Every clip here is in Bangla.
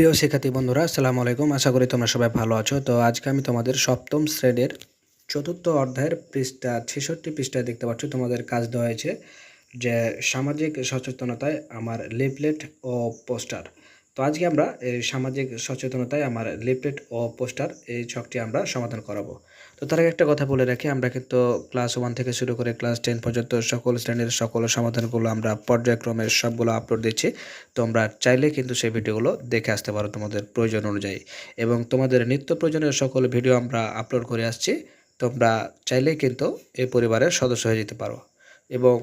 প্রিয় শিক্ষার্থী বন্ধুরা, আসসালামু আলাইকুম। আশা করি তোমরা সবাই ভালো আছো। তো আজকে আমি তোমাদের সপ্তম শ্রেণির চতুর্থ অধ্যায়ের পৃষ্ঠা, ছেষট্টি পৃষ্ঠায় দেখতে পাচ্ছ। তোমাদের কাজ দেওয়া হয়েছে যে, সামাজিক সচেতনতায় আমার লিফলেট ও পোস্টার। তো আজকে আমরা সামাজিক সচেতনতায় আমার লিফলেট ও পোস্টার এই ছকটি আমরা সমাধান করাবো। তো তার আগে একটা কথা বলে রাখি, আমরা কিন্তু ক্লাস ওয়ান থেকে শুরু করে ক্লাস টেন পর্যন্ত সকল শ্রেণির সকল সমাধানগুলো আমরা পর্যায়ক্রমে সবগুলো আপলোড দিচ্ছি। তোমরা চাইলে কিন্তু সেই ভিডিওগুলো দেখে আসতে পারো তোমাদের প্রয়োজন অনুযায়ী। এবং তোমাদের নিত্য প্রয়োজনীয় সকল ভিডিও আমরা আপলোড করে আসছি, তোমরা চাইলেই কিন্তু এই পরিবারের সদস্য হয়ে যেতে পারো। এবং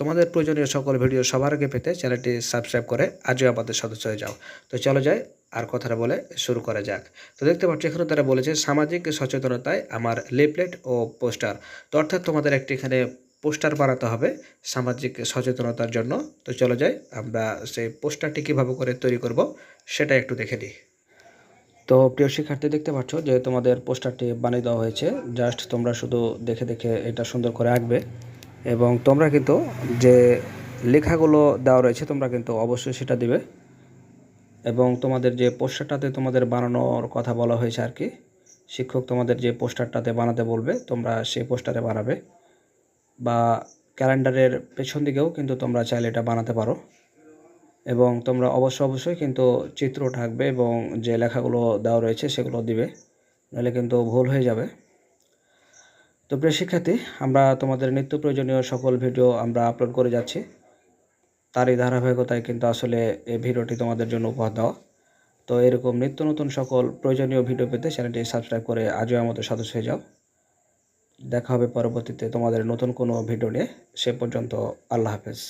তোমাদের প্রয়োজনীয় সকল ভিডিও সবার আগে পেতে চ্যানেলটি সাবস্ক্রাইব করে আজও আমাদের সদস্য হয়ে যাও। তো চলো যাই, আর কথাটা বলে শুরু করা যাক। তো দেখতে পাচ্ছ, এখানে তারা বলেছে, সামাজিক সচেতনতায় আমার লিফলেট ও পোস্টার। তো অর্থাৎ তোমাদের একটি এখানে পোস্টার বানাতে হবে সামাজিক সচেতনতার জন্য। তো চলো যাই, আমরা সেই পোস্টারটি কীভাবে করে তৈরি করব সেটা একটু দেখে নিই। তো প্রিয় শিক্ষার্থী, দেখতে পাচ্ছ যে তোমাদের পোস্টারটি বানিয়ে দেওয়া হয়েছে। জাস্ট তোমরা শুধু দেখে দেখে এটা সুন্দর করে আঁকবে। এবং তোমরা কিন্তু যে লেখাগুলো দেওয়া রয়েছে, তোমরা কিন্তু অবশ্যই সেটা দিবে। এবং তোমাদের যে পোস্টারটাতে তোমাদের বানানোর কথা বলা হয়েছে আর কি, শিক্ষক তোমাদের যে পোস্টারটাতে বানাতে বলবে, তোমরা সেই পোস্টারে বানাবে। বা ক্যালেন্ডারের পেছন দিকেও কিন্তু তোমরা চাইলে এটা বানাতে পারো। এবং তোমরা অবশ্যই অবশ্যই কিন্তু চিত্র থাকবে এবং যে লেখাগুলো দেওয়া রয়েছে সেগুলো দিবে, নাহলে কিন্তু ভুল হয়ে যাবে। তো প্রিয় শিক্ষার্থী, আমরা তোমাদের নিত্য প্রয়োজনীয় সকল ভিডিও আমরা আপলোড করে যাচ্ছি। তারই ধারাবাহিকতায় কিন্তু আসলে এই ভিডিওটি তোমাদের জন্য উপহার দেওয়া। তো এরকম নিত্য নতুন সকল প্রয়োজনীয় ভিডিও পেতে চ্যানেলটি সাবস্ক্রাইব করে আজও আমাদের সদস্য হয়ে যাও। দেখা হবে পরবর্তীতে তোমাদের নতুন কোনো ভিডিও নিয়ে। সে পর্যন্ত আল্লাহ হাফেজ।